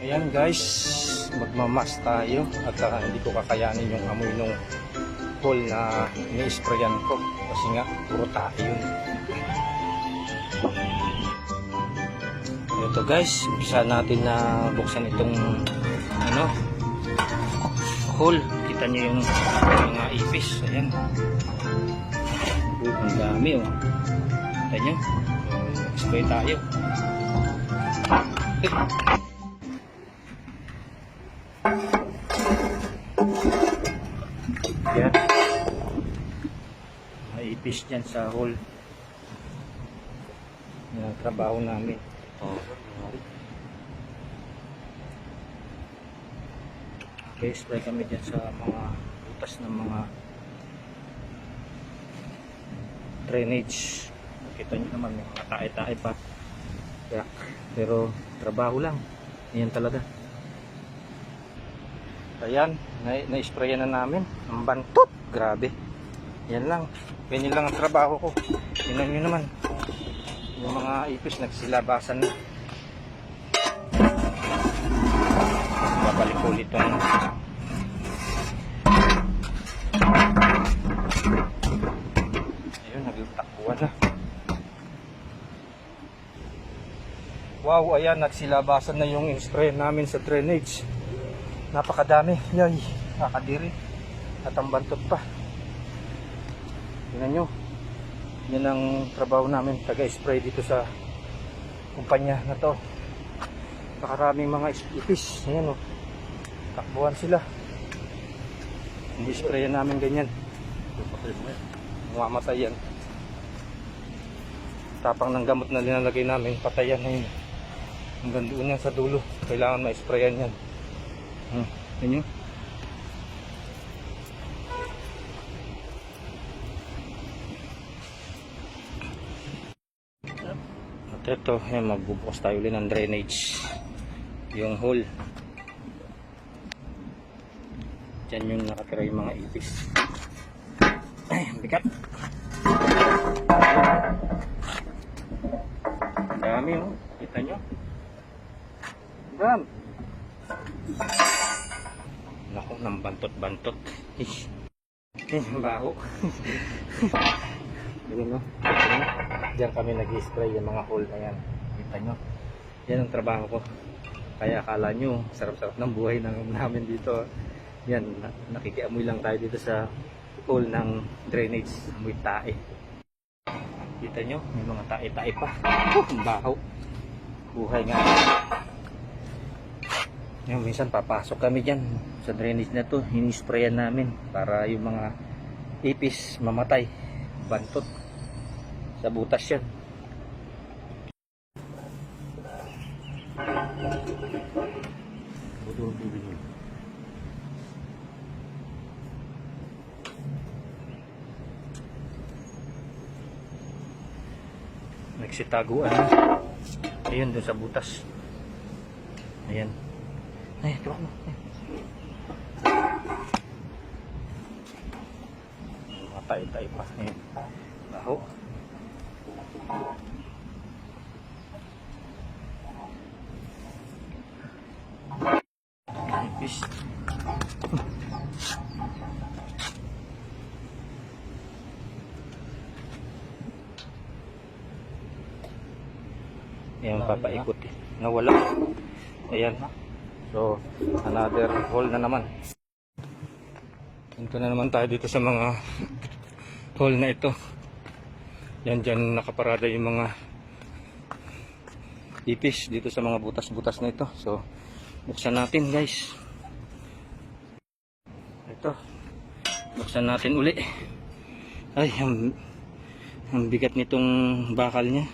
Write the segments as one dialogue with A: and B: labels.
A: Ayan guys, magmamas tayo at ah, hindi ko kakayanin yung amoy nung hole na ni-sprayan ko kasi nga puro tayo yun. Ito guys, umpisa natin na buksan itong ano hole. Kita nyo yung mga ipis. Ayan. Uh, ang dami oh. Kita nyo? Spray tayo. Eh. Yan. May ipis dyan sa hole. Yan ang trabaho namin. Okay, spray kami dyan sa mga butas ng mga drainage. Kita nyo naman, may mga tae-tae pa. Kaya, pero trabaho lang. Yan talaga. Ayan, na- na-sprayan na namin. Ang bantot. Grabe. Yan lang. Ganyan lang ang trabaho ko. Tingnan nyo naman. Yung mga ipis nagsilabasan na. Babalik ulit ang Ayun, nagtakbuhan na. Wow, ayan, nagsilabasan na yung spray namin sa drainage. Napakadami. Yay, nakadiri. At ang bantot pa. Tingnan nyo. Yan ang trabaho namin, taga-spray dito sa kumpanya na to. Nakaraming mga is- ipis. Ayan o. Takbuhan sila. Hindi sprayan namin ganyan. Mamatay yan. Tapang ng gamot na linalagay namin, patayan na yun. Hanggang doon yan sa dulo. Kailangan ma-sprayan yan. Hmm. Yan yun. At ito, yan, magbubukas tayo ulit ng drainage. Yung hole. Diyan yung nakatira yung mga ipis. Ay, bigat. Dami oh. Kita nyo? Dam. Nang bantot-bantot. Eh, baho. Ganun no? Diyan kami nag-spray yung mga hole na yan. Kita nyo? Yan ang trabaho ko. Kaya akala nyo, sarap-sarap ng buhay ng, namin dito. Yan, na- nakikiamoy lang tayo dito sa hole ng drainage. Amoy tae. Kita nyo, may mga tae-tae pa. Oh, baho. Buhay nga. Yan, minsan papasok kami dyan sa drainage na to. Hinisprayan namin para yung mga ipis mamatay. Bantot. Sa butas yan.
B: Butulong tubig yun.
A: Nagsitaguan na. Ayun, dun sa butas. Ayan. Ay, tuwa mo. Ay. Mga tayo-tayo pa. Ayan. Baho. Ipis. Ayan, papaikot eh. Nawala. Ayan. So, another hole na naman. Punta na naman tayo dito sa mga hole na ito. Yan dyan nakaparada yung mga ipis dito sa mga butas-butas na ito. So, buksan natin guys. Ito. Buksan natin uli. Ay, ang, ang bigat nitong bakal niya.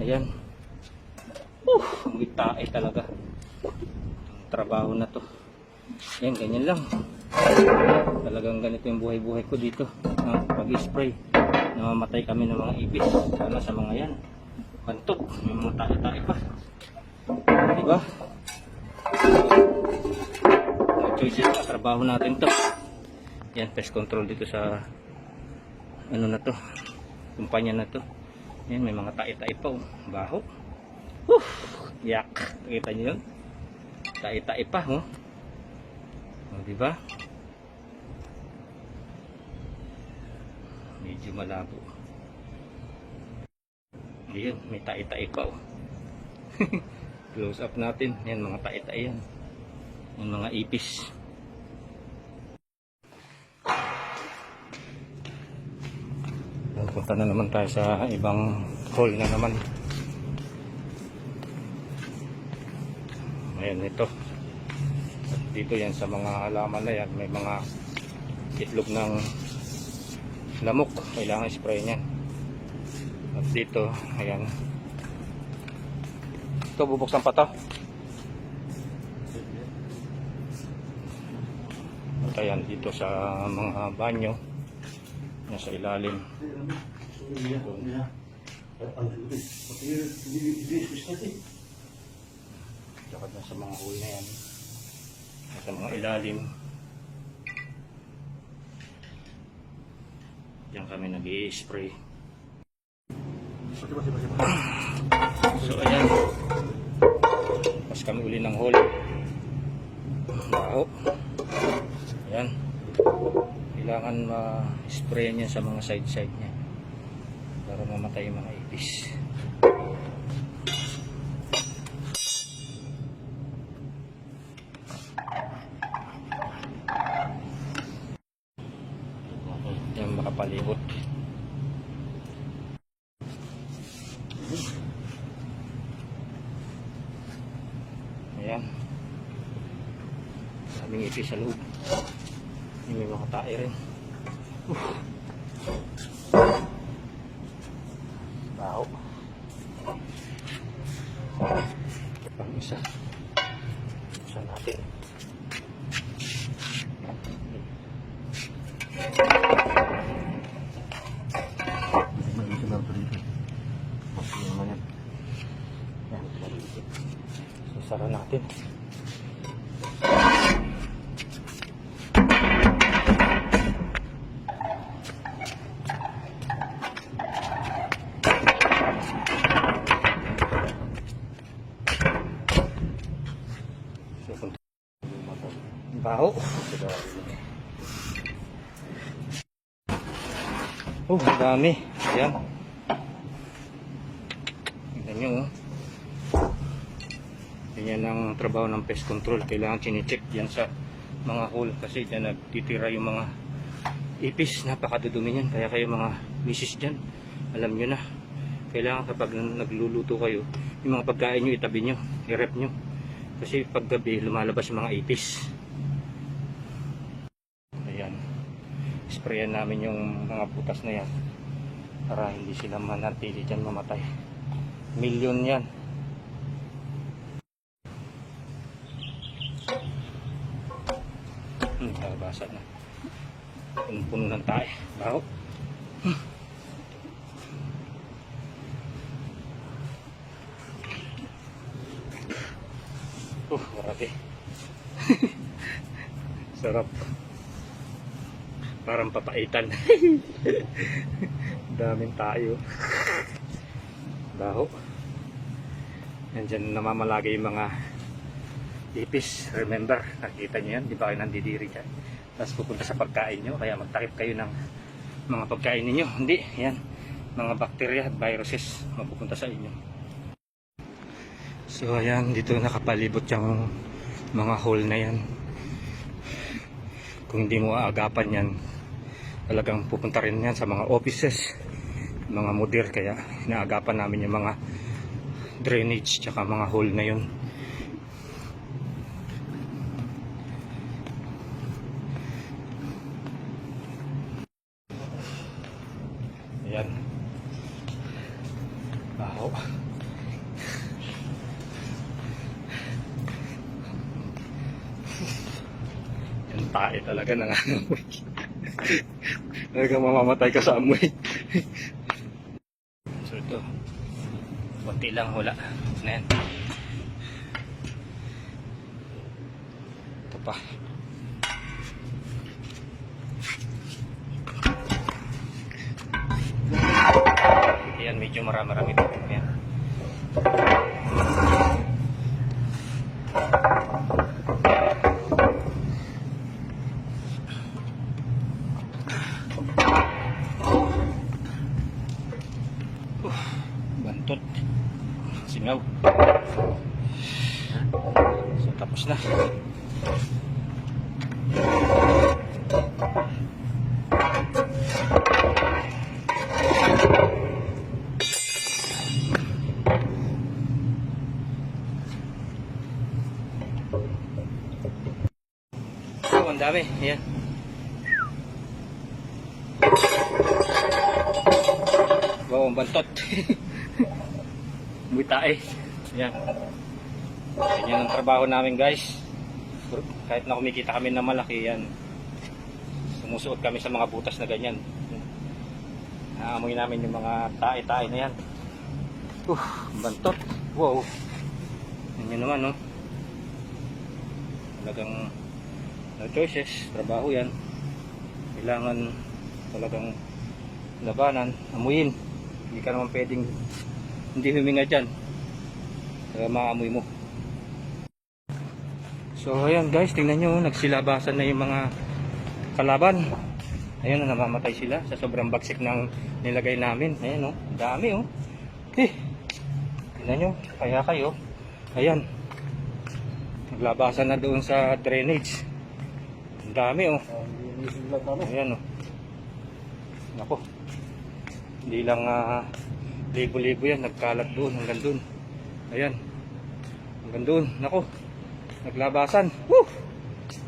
A: Ayan. Uh, tae talaga. Itong trabaho na to. Yan, ganyan lang. Talagang ganito yung buhay-buhay ko dito. Ah, pag-spray. Namamatay kami ng mga ibis. Sana sa mga yan. Bantot. May mga tae-tae pa. Diba? No choices na. Trabaho natin to. Yan, pest control dito sa ano na to. Kumpanya na to. Yan, may mga tae-tae pa oh. Baho. Whew! Yak. Nakita niyo yun? Tae-tae pa oh. O, di ba? Medyo malabo. Ayun, may tae-tae pa oh. Close up natin. Yan, mga tae-tae yan. Yung mga ipis. Punta na naman tayo sa ibang hall na naman. Ayan, ito. Dito yan sa mga halaman na yan, may mga itlog ng lamok. Kailangan spray niyan. At dito, ayan. Ito, bubuksan pa to. At ayan, dito sa mga banyo. Nasa ilalim. Tsaka na sa mga hole na yan. Sa mga ilalim. Diyan kami nag spray So ayan. Pas kami uli ng hole. Ayan. Kailangan ma-spray niya sa mga side-side niya. Para mamatay yung mga ipis. Yan makapalibot. Ayan. Ipis sa loob. May mga tae rin. Uf. Pang isa. Isa natin. Okay naman yan. Yan, maliit. So, sara natin. So, kung baho. Oh, ang dami. Ayan. Tingnan nyo, oh. Ang trabaho ng pest control. Kailangan chinecheck yan sa mga hole kasi dyan nagtitira yung mga ipis. Napakadudumi yan. Kaya kayo mga misis dyan, alam nyo na. Kailangan kapag nagluluto kayo, yung mga pagkain nyo itabi nyo, i-rep nyo. Kasi paggabi lumalabas yung mga ipis. Ayan. Sprayan namin yung mga putas na yan para hindi sila manatili dyan mamatay. Milyon yan. Hmm, nabasa na. Puno ng tae. Baho. Hmm. Uh, marami. Sarap. Parang papaitan. Daming tayo. Baho. Nandyan namamalagi yung mga ipis. Remember, nakita nyo yan. Di ba kayo nandidiri dyan? Tapos pupunta sa pagkain nyo. Kaya magtakip kayo ng mga pagkain ninyo. Hindi, yan. Mga bacteria at viruses mapupunta sa inyo. So ayan, dito nakapalibot yung mga hole na yan. Kung hindi mo aagapan yan, talagang pupunta rin yan sa mga offices, mga mudir. Kaya inaagapan namin yung mga drainage tsaka mga hole na yun. Ayan. Baho. Yung tae talaga nangangamoy. Talagang mamamatay ka sa amoy. so ito, konti lang hula. Na yan. Ito pa. Ayan, medyo marami-rami po. Ayan. Bantot. Singaw. So, tapos na. Oh, ang dami. Ayan. Buitae. Ayan. Yan ang trabaho namin guys. Kahit na kumikita kami na malaki yan. Sumusuot kami sa mga butas na ganyan. Naamoy namin yung mga tae-tae na yan. Uh, bantot. Wow. Yan naman no. Talagang no choices. Trabaho yan. Kailangan talagang labanan, amuyin. Hindi ka naman pwedeng hindi huminga dyan. Kaya maamoy mo. So ayan guys, tingnan nyo, nagsilabasan na yung mga kalaban. Ayun, namamatay sila sa sobrang bagsik ng nilagay namin. Ayan oh, dami oh. Eh, tingnan nyo, kaya kayo. Ayan, naglabasan na doon sa drainage. Ang dami oh. Ayan oh. Nako. Hindi lang ah, libo-libo yan, nagkalat doon hanggang doon. Ayan. Hanggang doon. Nako. Naglabasan. Woo!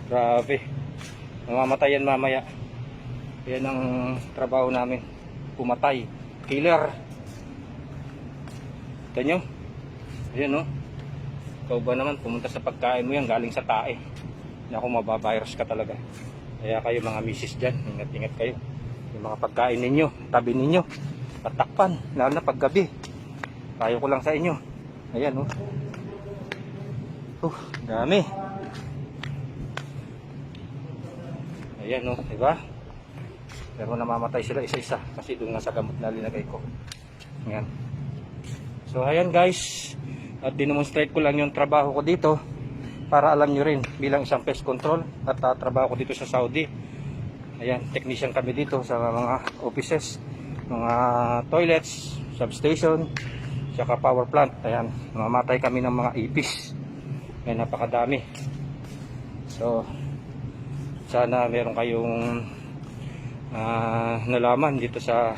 A: Grabe. Mamamatay yan mamaya. Yan ang trabaho namin. Pumatay. Killer. Ito nyo. Ayan no. Ikaw ba naman pumunta sa pagkain mo yan galing sa tae. Naku mabavirus ka talaga. Kaya kayo mga misis dyan, ingat-ingat kayo. Yung mga pagkain ninyo, tabi ninyo. Tatakpan, lalo na paggabi. Tayo ko lang sa inyo. Ayan oh. Uh, dami. Ayan oh, di ba? Pero namamatay sila isa-isa kasi doon nga sa gamot na linagay ko. Ayan. So ayan guys, at dinemonstrate ko lang yung trabaho ko dito para alam nyo rin bilang isang pest control at uh, trabaho ko dito sa Saudi. Ayan, technician kami dito sa mga offices, mga toilets, substation, saka power plant. Ayan, mamatay kami ng mga ipis. Ayan, napakadami. So, sana meron kayong ah, nalaman dito sa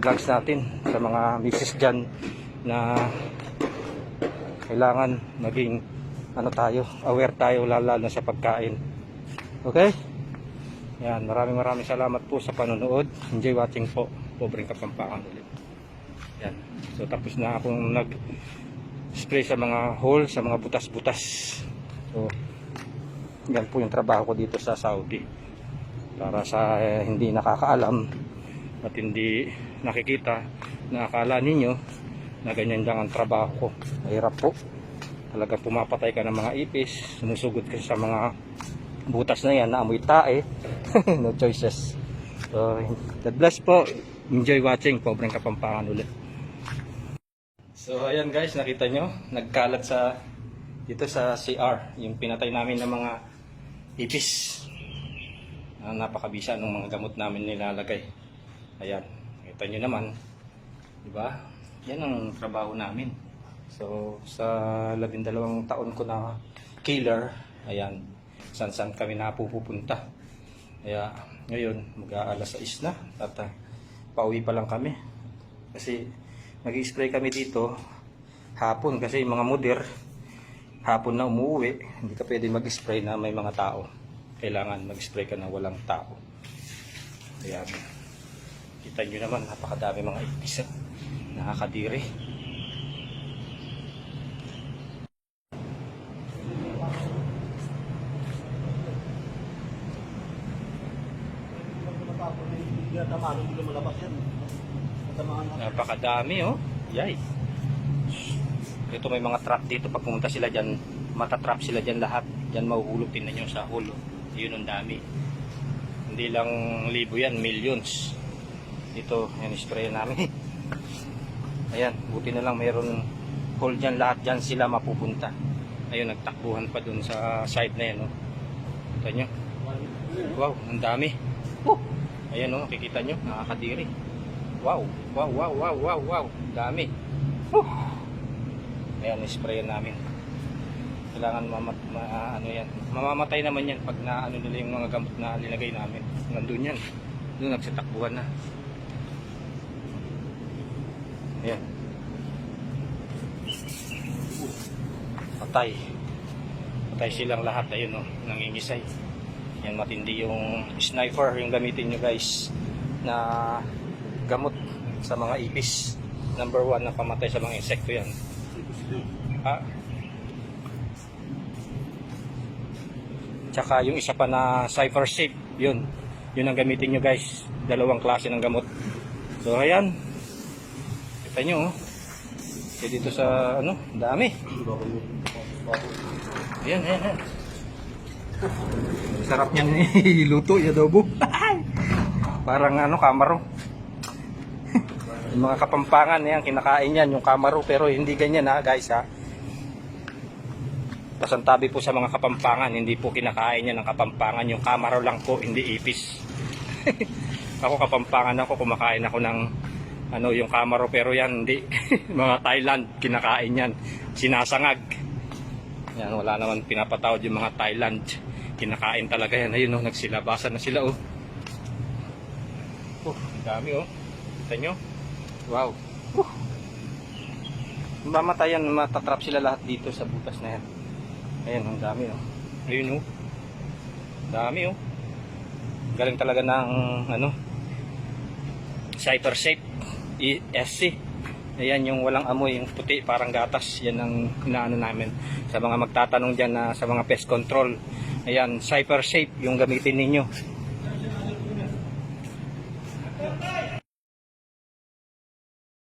A: vlogs natin sa mga misis dyan na kailangan maging ano tayo, aware tayo lalo na sa pagkain. Okay? Yan, maraming maraming salamat po sa panonood. Enjoy watching po. Pobreng Kapampangan ulit. Yan. So tapos na akong nag spray sa mga hole, sa mga butas-butas. So yan po yung trabaho ko dito sa Saudi. Para sa eh, hindi nakakaalam at hindi nakikita na akala ninyo na ganyan lang ang trabaho ko. Mahirap po. Talagang pumapatay ka ng mga ipis, sumusugod ka sa mga butas na yan na amoy tae. no choices. So, God bless po. Enjoy watching. Pobreng kapampangan ulit. So, ayan guys, nakita nyo, nagkalat sa dito sa CR, yung pinatay namin ng mga ipis. na napakabisa ng mga gamot namin nilalagay. Ayan, nakita nyo naman, di ba? Yan ang trabaho namin. So, sa labindalawang taon ko na killer, ayan, san-san kami napupunta. Kaya, ngayon, mag-aalas 6 na, at ah, pauwi pa lang kami. Kasi, nag-spray kami dito, hapon, kasi mga mudir, hapon na umuwi, hindi ka pwede mag-spray na may mga tao. Kailangan mag-spray ka na walang tao. Ayan. Kita nyo naman, napakadami mga ipis. Ah. Nakakadiri. Napakadami oh. Yay. Ito may mga trap dito pag pumunta sila dyan, matatrap sila dyan lahat. Dyan mahuhulog din ninyo sa hulo. Yun ang dami. Hindi lang libo yan, millions. Dito, yan spray namin. Ayan, buti na lang mayroon hole dyan. Lahat dyan sila mapupunta. Ayun, nagtakbuhan pa dun sa side na yan. Oh. Nyo? Wow, ang dami. Oh, ayan oh, nakikita nyo, nakakadiri. Wow, wow, wow, wow, wow, wow. Dami. Oh. Ayan, sprayan namin. Kailangan mamat, ma, ano yan. Mamamatay naman yan pag na ano nila yung mga gamot na linagay namin. Nandun yan. Doon nagsitakbuhan na. Ayan. Patay. Patay silang lahat. Ayun oh, nangingisay. Yan matindi yung sniper yung gamitin nyo guys na gamot sa mga ipis. Number one na pamatay sa mga insekto yan. Ah. Tsaka yung isa pa na cipher shape, yun. Yun ang gamitin nyo guys. Dalawang klase ng gamot. So ayan. Kita nyo oh. Dito sa ano, dami. Ayan, ayan, ayan. Sarap niyan iluto, yung adobo. Parang ano, kamaro. yung mga kapampangan yan, kinakain yan, yung kamaro. Pero hindi ganyan ha, guys ha. Pasantabi po sa mga kapampangan, hindi po kinakain yan ng kapampangan. Yung kamaro lang po, hindi ipis. ako kapampangan ako, kumakain ako ng ano yung kamaro pero yan hindi mga Thailand kinakain yan sinasangag yan wala naman pinapatawad yung mga Thailand kinakain talaga yan. Ayun oh nagsilabasan na sila oh. Oh dami oh. Kita nyo? Wow. Uh. mamatayan matatrap sila lahat dito sa butas na yan. Ayan ang dami oh. Ayun oh. Dami oh. Galing talaga ng ano cyper shape ESC Ayan yung walang amoy, yung puti, parang gatas. Yan ang inaano namin. Sa mga magtatanong dyan na sa mga pest control. Ayan, cyper shape yung gamitin ninyo.